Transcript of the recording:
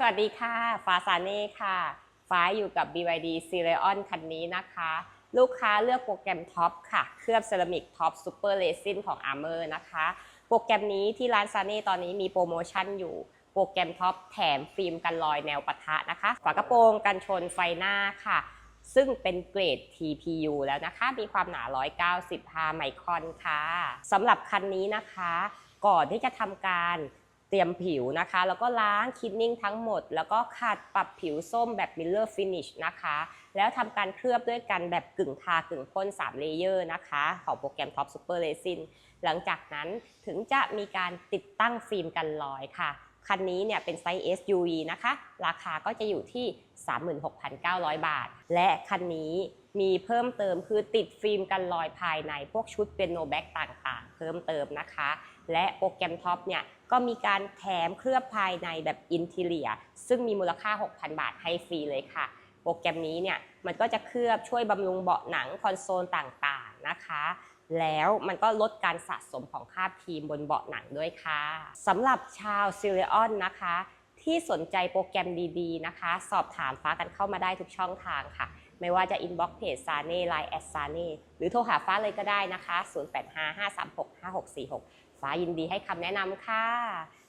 สวัสดีค่ะ ฟ้าซาเน่ค่ะ ฟ้าอยู่กับ BYD c e r e o n คันนี้นะคะ ลูกค้าเลือกโปรแกรมท็อปค่ะ เคลือบเซรามิกท็อปซูเปอร์เรซินของ Armor นะคะ โปรแกรมนี้ที่ร้านซาเน่ตอนนี้มีโปรโมชั่นอยู่ โปรแกรมท็อปแถมฟิล์มกันรอยแนวปะทะนะคะ ฝากระโปรงกันชนไฟหน้าค่ะ ซึ่งเป็นเกรด TPU แล้วนะคะ มีความหนา 195 ไมครอนค่ะสำหรับคันนี้นะคะ ก่อนที่จะทำการ เตรียมผิวนะคะ แล้วก็ล้างคิดนิ่งทั้งหมด แล้วก็ขัดปรับผิวส้มแบบ Miller Finish นะคะ แล้วทำการเคลือบด้วยกันแบบกึ่งทากึ่งพ่น3เลเยอร์นะคะ ของโปรแกรม Top Super Resin หลังจากนั้นถึงจะมีการติดตั้งฟิล์มกันรอยค่ะ คันนี้เนี่ยเป็นไซส์ SUV นะคะ ราคาก็จะอยู่ที่ 36,900 บาท และคันนี้มีเพิ่มเติมคือติดฟิล์มกันรอยภายในพวกชุดเป็นโนแบ็กต่าง เพิ่มเติมนะคะ และโปรแกรมท็อปเนี่ยก็มีการแถมเคลือบภายในแบบอินทีเลีย ซึ่งมีมูลค่า 6,000 บาทให้ฟรีเลยค่ะ โปรแกรมนี้เนี่ยมันก็จะเคลือบช่วยบำรุงเบาะหนังคอนโซลต่างๆนะคะแล้วมันก็ลดการสะสมของคราบครีมบนเบาะหนังด้วยค่ะสำหรับชาวซิเลออนนะคะ ที่สนใจโปรแกรมดีๆนะคะ สอบถามฟ้ากันเข้ามาได้ทุกช่องทางค่ะ ไม่ว่าจะอินบ็อกเพจซาเน่ไลน์แอดซาเน่หรือโทรหาฟ้าเลยก็ได้นะคะ 0855365646 ฟ้ายินดีให้คำแนะนำค่ะ